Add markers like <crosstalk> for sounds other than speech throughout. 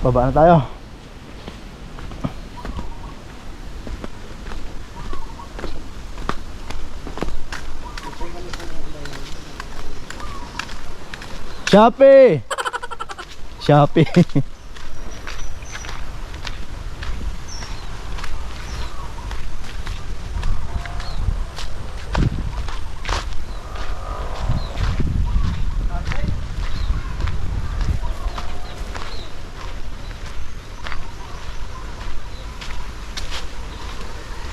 Baba na tayo. Shopee! <laughs> Shopee. <laughs>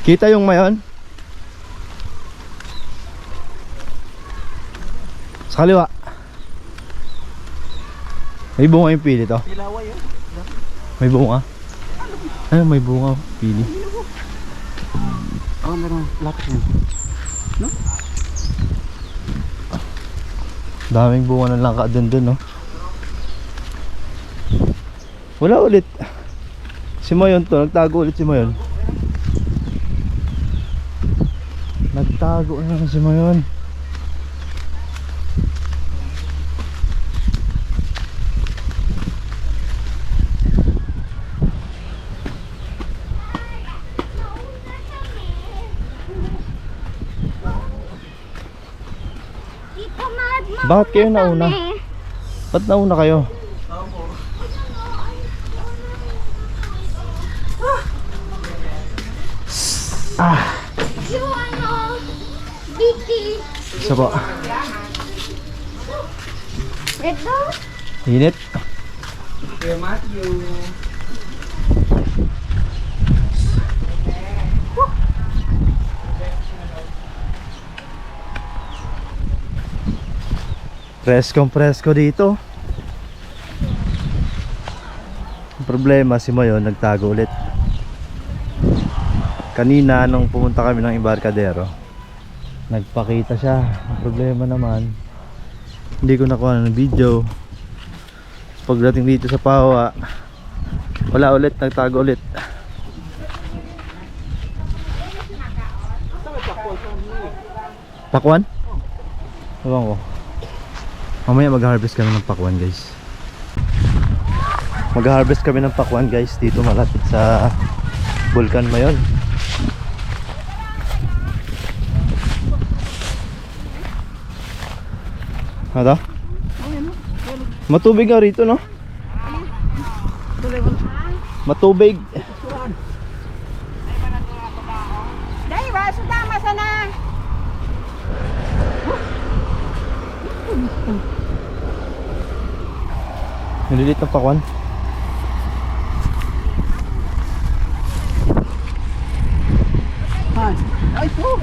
Kita yung mayon? Sa kaliwa. May bunga yung pili to. May bunga. Ay, may bunga. Pili. Oh, meron. Lapit mo. Daming bunga ng langka dun dun, no? Wala ulit. Si Mayon to, nagtago ulit si Mayon. Nagtago na naman si Mayon. Tito Mad, Bakit kayo nauna? Ba't nauna kayo? Ah. Isa po. Init. Kuya Matthew. Preskong presko dito. Problema si Mayon nagtago ulit. Kanina nung pumunta kami ng Embarcadero, nagpakita siya. Problema naman, hindi ko nakuha ng video. Pagdating dito sa Pawa, wala ulit, nagtago ulit. Pakwan? Ewan ko. Mamaya mag-harvest kami ng pakwan guys. Mag-harvest kami ng pakwan guys dito malapit sa Vulcan Mayon. Ano? Matubig nga rito no? Matubig. Dahil ba, sudama sana. Nililit ng pakwan. Ay, ay, po.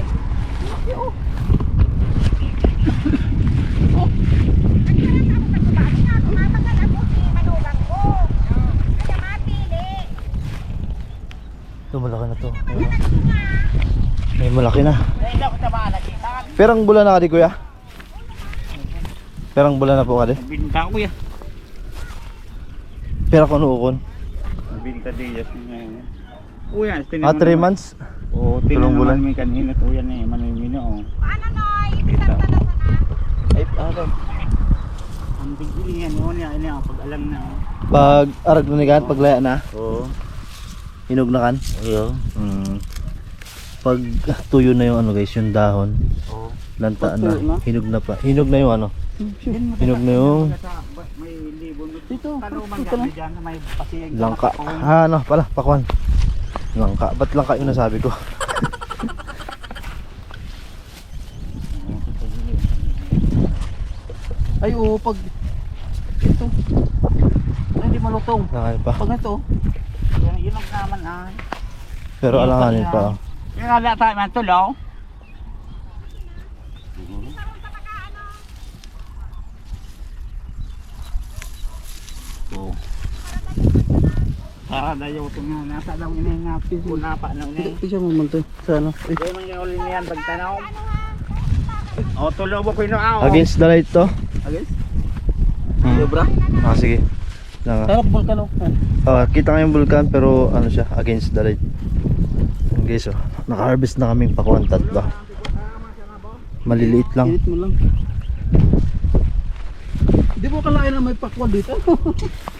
Ito malaki na to. Ayun. May malaki na. Perang bulan na ka di kuya? Perang bulan na po ka di? Binta ko yan. Pera ko nuukon. Binta diyas niya. Kuya, Ah, 3 months? Oo, Tulong tinanong bulan. May kanina to yan eh. Manimino oh. Paano, Noy? Kita. Ay, ano? Ang bigili yan. Oo niya. Ini pag alam na. oh. Pag arag na nikan, pag laya na, Oo. Hinog na kan. Oo. Mm. Pag tuyo na yung ano guys, yung dahon, Oo. lantaan na, na? hinog na pa. Hinog na yung ano. Hinog na yung. Dito, man dito lang. langka. Ah, ano pala, pakwan. Langka. Ba't langka yung nasabi ko? Ay, oo, pag ito. Ay, hindi malutong. Nakaya pa. Pag ito, Ang naman ah. Pero alanganin pa. Yung ala tayo man tulaw. Oo. Ah, dayo ito nga. Nasa daw yun yung nga. Puna pa na yun. hindi siya mamunto. Sa ano? Ay, Hindi man yung uli niyan. Pagtanaw. O, tulaw ba ko yun ah. Against the light to? Against? Hmm. Sobra. Ah, sige. Lang, ah. Sarap bulkan oh. Ah, kita nga yung vulkan pero ano siya, against the light. Yung Guys, oh, naka-harvest na kaming pakwan tatlo. Maliliit lang. Init mo lang. Hindi mo kalain na may pakwal dito. <laughs>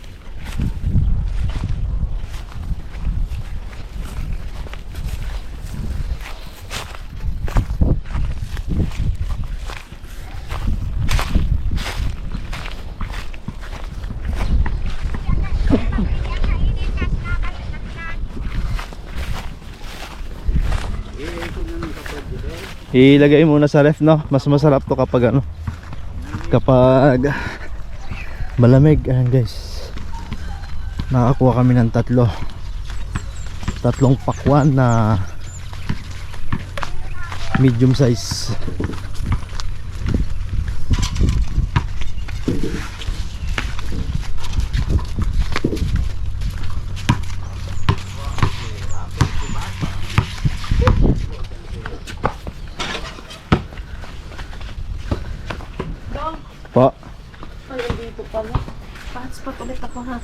ilagay muna sa ref no? Mas masarap to kapag ano kapag malamig. Ayan guys. Nakakuha kami ng tatlo. Tatlong pakwan na medium size po Ay, dito pala. Pa-hotspot ulit ako ha.